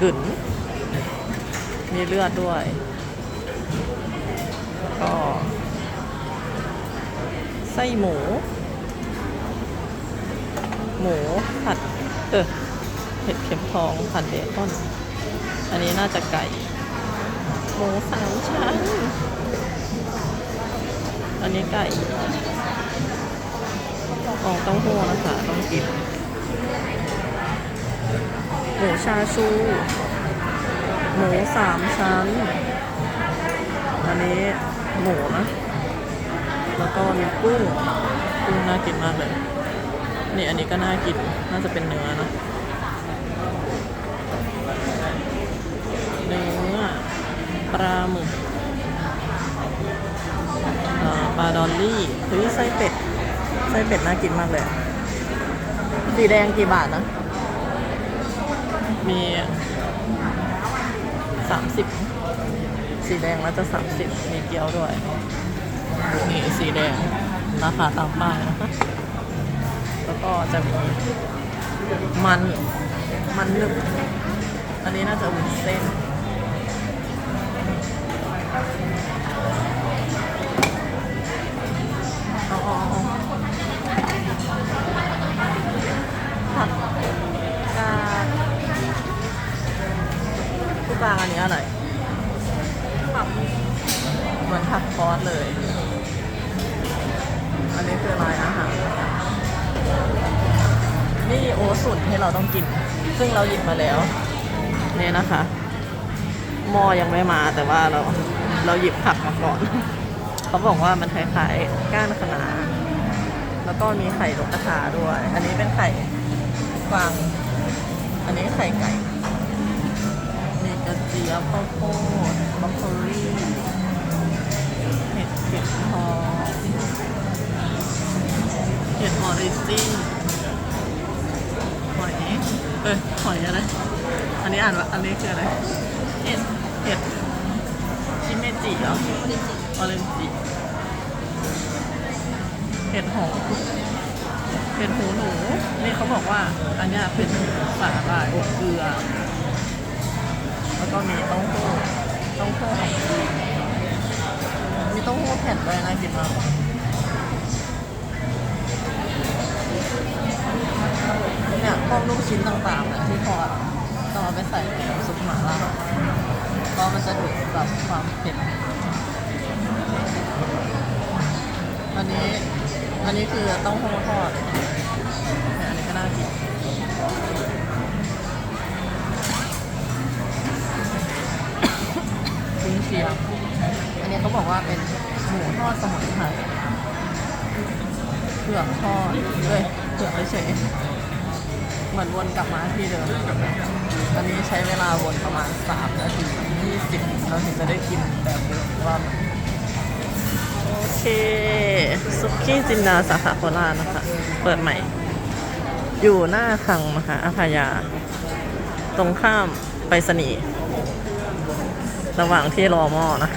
กึ๋นมีเลือดด้วย ก็ไส้หมู หมูผัด เออเห็ดเข็มทองผัดเบคอนอันนี้น่าจะไก่ หมูสามชั้น อันนี้ไก่ฟองเต้าหู้นะคะต้องกิน มูชาชู หมูสามชั้น อันนี้หมูนะ แล้วก็มีกุ้ง กุ้งน่ากินมากเลย นี่อันนี้ก็น่ากิน น่าจะเป็นเนื้อนะเนื้อปลาหมึกปลาดอลลี่เฮ้ยไส้เป็ด ไส้เป็ดน่ากินมากเลย สีแดงกี่บาทนะ มีสามสิบสีแดงแล้วจะสามสิบมีเกี๊ยวด้วย นี่สีแดง ราคาตามป้ายนะคะแล้วก็จะมีมัน มันหนึบอันนี้น่าจะวุ้นเส้น ปลางอันนี้อะไรเหมือนผักคอสเลย อันนี้คือลายอาหาร นี่โอสุนที่เราต้องกิน ซึ่งเราหยิบมาแล้วนี่นะคะหม้อยังไม่มาแต่ว่าเราเราหยิบผักมาก่อน เขาบอกว่ามันคล้ายๆก้านคะน้าแล้วก็มีไข่นกกระทาด้วย อันนี้เป็นไข่ฟาง อันนี้ไข่ไก่ กระเจี๊ยบข้าวโพดบรอกโคลีเห็ดเข็มทองเห็ดออริจินหอยเอ้ยหอยอะไร อันนี้อ่านว่าอันนี้คืออะไร เห็ดเห็ดชิเมจิเหรอออเรนจิเห็ดหอมเห็ดหูหนู นี่เขาบอกว่า อันนี้เป็นสาหร่ายอบเกลือ แล้วก็มีเต้าหู้เต้าหู้ของจีนมีเต้าหู้แผ่นด้วยน่ากินมากเนี่ยพวกลูกชิ้นต่างๆเนี่ยที่ทอดต้องเอาไปใส่ในซุปหม่าล่าก็มันจะดูดแบบความเผ็ดอันนี้อันนี้คือเต้าหู้ทอดเนี่ยอันนี้ก็น่ากิน ทียงอันนี้เขาบอกว่าเป็นหมูทอดสมุนไพรเผือกทอดเลยเผือกเฉยเหมือนวนกลับมาที่เดิมอันนี้ใช้เวลาวนประมาณ3นาที20เราถึงจะได้กินแบบเดิมว่าโอเคซุกี้จินดาสาขาโคราชนะคะ เปิดใหม่ อยู่หน้าคังมหาอาพยา ตรงข้ามไปรษณี ระหว่างที่รอหม้อนะ